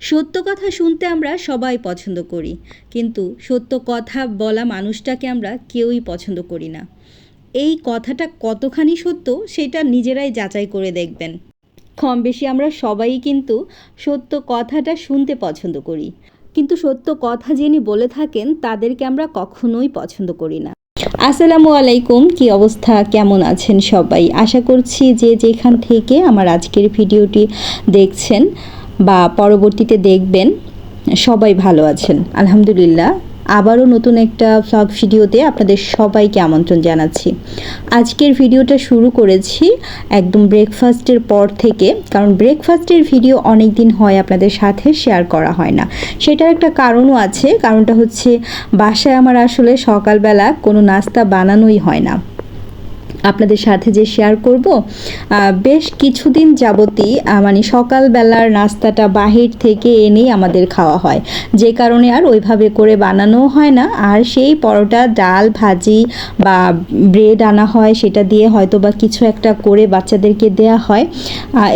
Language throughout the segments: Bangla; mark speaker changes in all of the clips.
Speaker 1: সত্য কথা শুনতে আমরা সবাই পছন্দ করি, কিন্তু সত্য কথা বলা মানুষটাকে আমরা কেউই পছন্দ করি না। এই কথাটা কতখানি সত্য সেটা নিজেরাই যাচাই করে দেখবেন। কম বেশি আমরা সবাই কিন্তু সত্য কথাটা শুনতে পছন্দ করি, কিন্তু সত্য কথা যিনি বলে থাকেন তাদেরকে আমরা কখনোই পছন্দ করি না। আসসালামু আলাইকুম, কি অবস্থা? কেমন আছেন সবাই? আশা করছি যে যেখান থেকে আমার আজকের ভিডিওটি দেখছেন বা পরবর্তীতে দেখবেন সবাই ভালো আছেন। আলহামদুলিল্লাহ, আবারও নতুন একটা ভ্লগ ভিডিওতে আপনাদের সবাইকে আমন্ত্রণ জানাচ্ছি। আজকের ভিডিওটা শুরু করেছি একদম ব্রেকফাস্টের পর থেকে, কারণ ব্রেকফাস্টের ভিডিও অনেক দিন হয় আপনাদের সাথে শেয়ার করা হয় না। সেটার একটা কারণও আছে, কারণটা হচ্ছে বাসায় আমার আসলে সকালবেলা কোনো নাস্তা বানানোই হয় না। আপনাদের সাথে যে শেয়ার করব বেশ কিছুদিন যাবতই মানে সকালবেলার নাস্তাটা বাহির থেকে এনেই আমাদের খাওয়া হয়। যে কারণে আর ওইভাবে করে বানানো হয় না। আর সেই পরোটা, ডাল ভাজি বা ব্রেড আনা হয়, সেটা দিয়ে হয়তো বা কিছু একটা করে বাচ্চাদেরকে দেয়া হয়।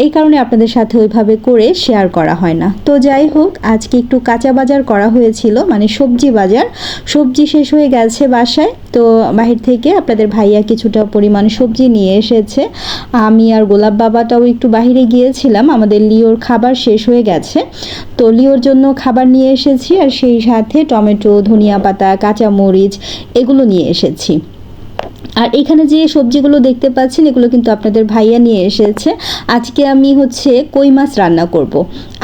Speaker 1: এই কারণে আপনাদের সাথে ওইভাবে করে শেয়ার করা হয় না। তো যাই হোক, আজকে একটু কাঁচা বাজার করা হয়েছিল মানে সবজি বাজার। সবজি শেষ হয়ে গেছে বাসায়। তো বাহির থেকে আপনাদের ভাইয়া কিছুটা পরিমাণ সবজি নিয়ে এসেছে। আমি আর গোলাপ বাবাটাও একটু বাহিরে গিয়েছিলাম। আমাদের লিওর খাবার শেষ হয়ে গেছে। তো লিওর জন্য খাবার নিয়ে এসেছি আর সেই সাথে টমেটো, ধনিয়া পাতা, কাঁচামরিচ এগুলো নিয়ে এসেছি। আর এখানে যে সবজিগুলো দেখতে পাচ্ছেন, এগুলো কিন্তু আপনাদের ভাইয়া নিয়ে এসেছে। আজকে আমি হচ্ছে কই মাছ রান্না করব।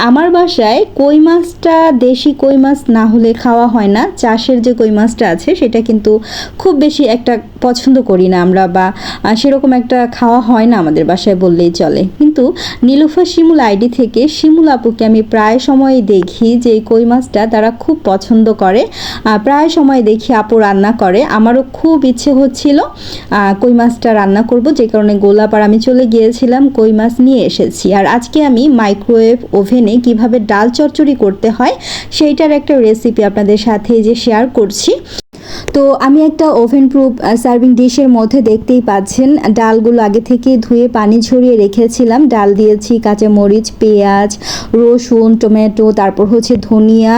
Speaker 1: আমার বাসায় কই মাছটা দেশি কই মাছ না হলে খাওয়া হয় না। চাষের যে কই মাছটা আছে, সেটা কিন্তু খুব বেশি একটা পছন্দ করি না আমরা বা সেরকম একটা খাওয়া হয় না আমাদের বাসায় বললেই চলে। কিন্তু নীলুফা শিমুল আইডি থেকে শিমুল আপুকে আমি প্রায় সময় দেখি যে কই মাছটা তারা খুব পছন্দ করে। প্রায় সময় দেখি আপু রান্না করে। আমারও খুব ইচ্ছে হচ্ছিল কই মাছটা রান্না করব? যে কারণে গোলাপ আর আমি চলে গিয়েছিলাম কই মাছ নিয়ে এসেছি। আর আজকে আমি মাইক্রোওয়েভ ওভেনে কীভাবে ডাল চচ্চড়ি করতে হয়, সেইটার একটা রেসিপি আপনাদের সাথে যে শেয়ার করছি। তো আমি একটা ওভেন প্রুফ সার্ভিং ডিশের মধ্যে দেখতেই পাচ্ছেন, ডালগুলো আগে থেকে ধুয়ে পানি ঝরিয়ে রেখেছিলাম। ডাল দিয়েছি কাঁচামরিচ, পেঁয়াজ, রসুন, টমেটো, তারপর হচ্ছে ধনিয়া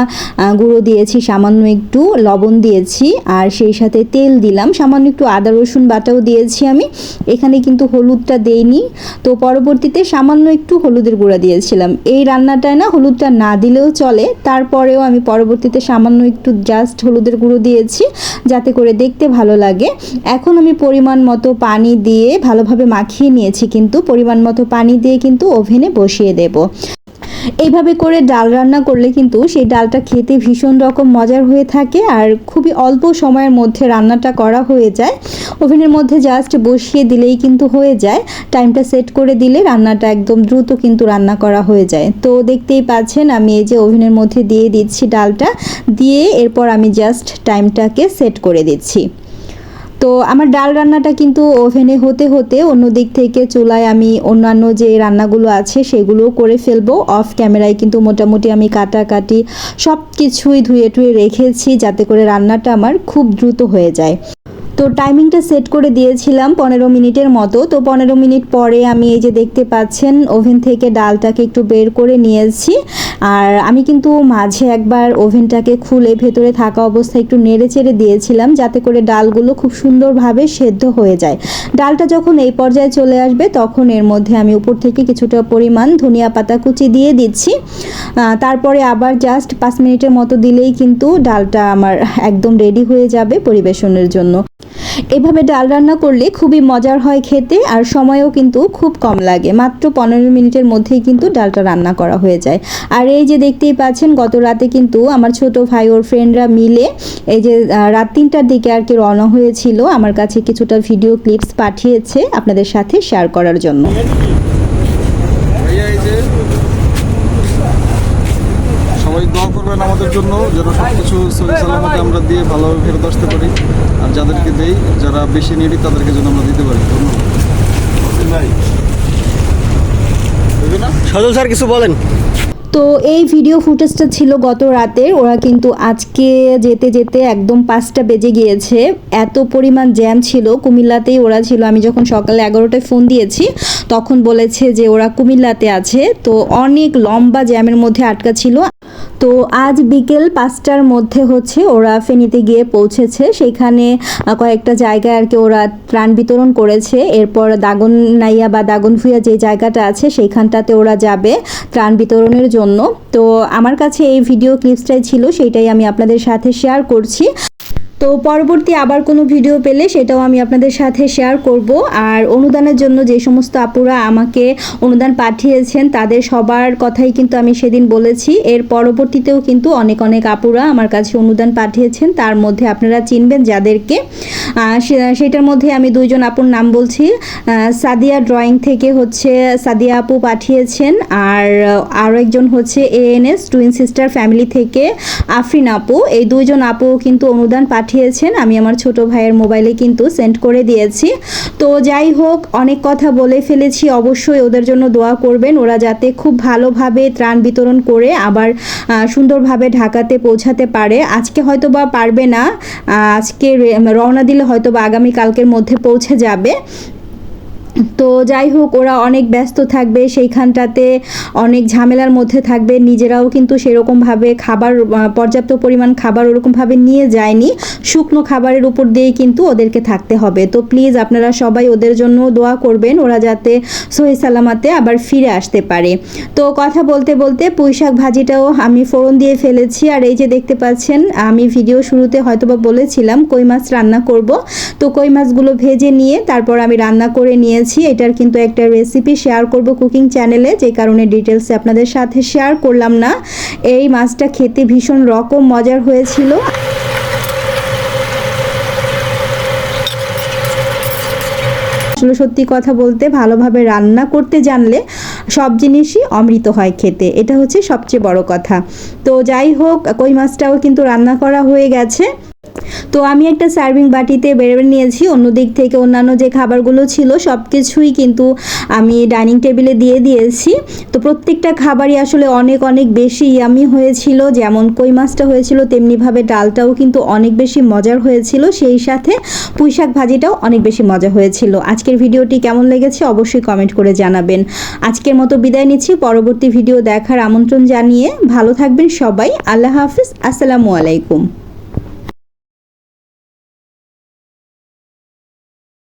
Speaker 1: গুঁড়ো দিয়েছি, সামান্য একটু লবণ দিয়েছি, আর সেই সাথে তেল দিলাম। সামান্য একটু আদা, রসুন বাটাও দিয়েছি আমি। এখানে কিন্তু হলুদটা দেইনি। তো পরবর্তীতে সামান্য একটু হলুদের গুঁড়া দিয়েছিলাম। এই রান্নাটায় না হলুদটা না দিলেও চলে। তারপরেও আমি পরবর্তীতে সামান্য একটু জাস্ট হলুদের গুঁড়ো দিয়েছি। যাতে করে দেখতে ভালো লাগে। এখন আমি পরিমাণ মতো পানি দিয়ে ভালোভাবে মাখিয়ে নিয়েছি, কিন্তু পরিমাণ মতো পানি দিয়ে কিন্তু ওভেনে বসিয়ে দেব। এইভাবে করে ডাল রান্না করলে কিন্তু সেই ডালটা খেতে ভীষণ রকম মজার হয়ে থাকে আর খুবই অল্প সময়ের মধ্যে রান্নাটা করা হয়ে যায়। ওভেনের মধ্যে জাস্ট বসিয়ে দিলেই কিন্তু হয়ে যায়। টাইমটা সেট করে দিলে রান্নাটা একদম দ্রুত কিন্তু রান্না করা হয়ে যায়। তো দেখতেই পাচ্ছেন আমি এই যে ওভেনের মধ্যে দিয়ে দিচ্ছি ডালটা। দিয়ে এরপর আমি জাস্ট টাইমটাকে সেট করে দিচ্ছি। তো আমার ডাল রান্নাটা কিন্তু ওভেনে হতে হতে অন্য দিক থেকে চুলায় আমি অন্যান্য যে রান্নাগুলো আছে সেগুলোও করে ফেলব। অফ ক্যামেরায় কিন্তু মোটামুটি আমি কাটাকাটি সব কিছুই ধুয়ে টুয়ে রেখেছি যাতে করে রান্নাটা আমার খুব দ্রুত হয়ে যায়। তো টাইমিংটা সেট করে দিয়েছিলাম পনেরো মিনিটের মতো। তো পনেরো মিনিট পরে আমি এই যে দেখতে পাচ্ছেন, ওভেন থেকে ডালটাকে একটু বের করে নিয়েছি। আর আমি কিন্তু মাঝে একবার ওভেনটাকে খুলে ভেতরে থাকা অবস্থায় একটু নেড়ে চেড়ে দিয়েছিলাম, যাতে করে ডালগুলো খুব সুন্দরভাবে সেদ্ধ হয়ে যায়। ডালটা যখন এই পর্যায়ে চলে আসবে, তখন এর মধ্যে আমি উপর থেকে কিছুটা পরিমাণ ধনিয়া পাতা কুচি দিয়ে দিচ্ছি। তারপরে আবার জাস্ট পাঁচ মিনিটের মতো দিলেই কিন্তু ডালটা আমার একদম রেডি হয়ে যাবে পরিবেশনের জন্য। এভাবে ডাল রান্না করলে খুবই মজার হয় খেতে আর সময়ও কিন্তু খুব কম লাগে। মাত্র পনেরো মিনিটের মধ্যেই কিন্তু ডালটা রান্না করা হয়ে যায়। আর এই যে দেখতেই পাচ্ছেন, গত রাতে কিন্তু আমার ছোট ভাই, ওর ফ্রেন্ডরা মিলে এই যে রাত তিনটার দিকে আর কি রওনা হয়েছিল। আমার কাছে কিছুটা ভিডিও ক্লিপস পাঠিয়েছে আপনাদের সাথে শেয়ার করার জন্য।
Speaker 2: আমাদের জন্য, যেন সব কিছু সহি সালামতে আমরা দিয়ে ভালোভাবে ফেরত আসতে পারি। আর যাদেরকে দেই যারা বেশি নিডি তাদেরকে যেন আমরা দিতে পারি। ধন্যবাদ।
Speaker 3: সজল স্যার কিছু বলেন।
Speaker 1: তো এই ভিডিও ফুটেজটা ছিল গত রাতের ওরা কিন্তু আজকে যেতে যেতে একদম পাঁচটা বেজে গিয়েছে। এত পরিমাণ জ্যাম ছিল কুমিল্লাতেই ওরা ছিল। আমি যখন সকালে এগারোটায় ফোন দিয়েছি তখন বলেছে যে ওরা কুমিল্লাতে আছে। তো অনেক লম্বা জ্যামের মধ্যে আটকা ছিল। তো আজ বিকেল পাঁচটার মধ্যে হচ্ছে ওরা ফেনীতে গিয়ে পৌঁছেছে। সেখানে কয়েকটা জায়গায় আর কি ওরা ত্রাণ বিতরণ করেছে। এরপর দাগন নাইয়া বা দাগনভুইয়া যে জায়গাটা আছে, সেইখানটাতে ওরা যাবে ত্রাণ বিতরণের জন্য। তো আমার কাছে এই ভিডিও ক্লিপসটাই ছিল, সেইটাই আমি আপনাদের সাথে শেয়ার করছি। তো পরবর্তী আবার কোনো ভিডিও পেলে সেটাও আমি আপনাদের সাথে শেয়ার করব। আর অনুদানের জন্য যে সমস্ত আপুরা আমাকে অনুদান পাঠিয়েছেন, তাদের সবার কথাই কিন্তু আমি সেদিন বলেছি। এর পরবর্তীতেও কিন্তু অনেক অনেক আপুরা আমার কাছে অনুদান পাঠিয়েছেন। তার মধ্যে আপনারা চিনবেন যাদেরকে। সেটার মধ্যে আমি দুইজন আপুর নাম বলছি। সাদিয়া ড্রয়িং থেকে হচ্ছে সাদিয়া আপু পাঠিয়েছেন। আর আরও একজন হচ্ছে এএনএস টুইন সিস্টার ফ্যামিলি থেকে আফরিন আপু। এই দুইজন আপু কিন্তু অনুদান পাঠিয়েছেন, আমি আমার ছোট ভাইয়ের মোবাইলে কিন্তু সেন্ড করে দিয়েছি। তো যাই হোক, অনেক কথা বলে ফেলেছি, অবশ্যই ওদের জন্য দোয়া করবেন। ওরা যাতে খুব ভালোভাবে ত্রাণ বিতরণ করে আবার সুন্দরভাবে ঢাকাতে পৌঁছাতে পারে। আজকে হয়তো বা পারবে না আজকে রওনা দিলে হয়তো বা আগামীকালকের মধ্যে পৌঁছে যাবে। তো যাই হোক, ওরা অনেক ব্যস্ত থাকবে, সেইখানটাতে অনেক ঝামেলার মধ্যে থাকবে। নিজেরাও কিন্তু সেরকমভাবে খাবার পর্যাপ্ত পরিমাণ খাবার ওরকমভাবে নিয়ে যায়নি। শুকনো খাবারের উপর দিয়েই কিন্তু ওদেরকে থাকতে হবে। তো প্লিজ আপনারা সবাই ওদের জন্য দোয়া করবেন, ওরা যাতে সহি সালামাতে আবার ফিরে আসতে পারে। তো কথা বলতে বলতে পুঁইশাক ভাজিটাও আমি ফোড়ন দিয়ে ফেলেছি। আর এই যে দেখতে পাচ্ছেন, আমি ভিডিও শুরুতে হয়তোবা বলেছিলাম কই মাছ রান্না করব। তো কই মাছগুলো ভেজে নিয়ে তারপর আমি রান্না করে নিয়েছি এটার কিন্তু একটা রেসিপি শেয়ার করব কুকিং চ্যানেলে যে কারণে ডিটেলসে আপনাদের সাথে শেয়ার করলাম না। এই মাছটা খেতে ভীষণ রকম মজার হয়েছিল। আসলে সত্যি কথা বলতে, ভালোভাবে রান্না করতে জানলে সব জিনিসই অমৃত হয় খেতে। এটা হচ্ছে সবচেয়ে বড় কথা। তো যাই হোক, কই মাছটাও কিন্তু রান্না করা হয়ে গেছে। তো আমি একটা সার্ভিং বাটিতে বেড়ে নিয়েছি, অন্য দিক থেকে অন্যান্য যে খাবারগুলো ছিল সব কিছুই কিন্তু আমি ডাইনিং টেবিলে দিয়ে দিয়েছি। তো প্রত্যেকটা খাবারই আসলে অনেক অনেক বেশি ইয়ামি হয়েছিল, যেমন কই মাছটা হয়েছিল তেমনিভাবে ডালটাও কিন্তু অনেক বেশি মজার হয়েছিল, সেই সাথে পুঁইশাক ভাজিটাও অনেক বেশি মজা হয়েছিল। আজকের ভিডিওটি কেমন লেগেছে অবশ্যই কমেন্ট করে জানাবেন। আজকের মতো বিদায় নিচ্ছি, পরবর্তী ভিডিও দেখার আমন্ত্রণ জানিয়ে ভালো থাকবেন সবাই, আল্লাহ হাফিজ, আসসালামু আলাইকুম।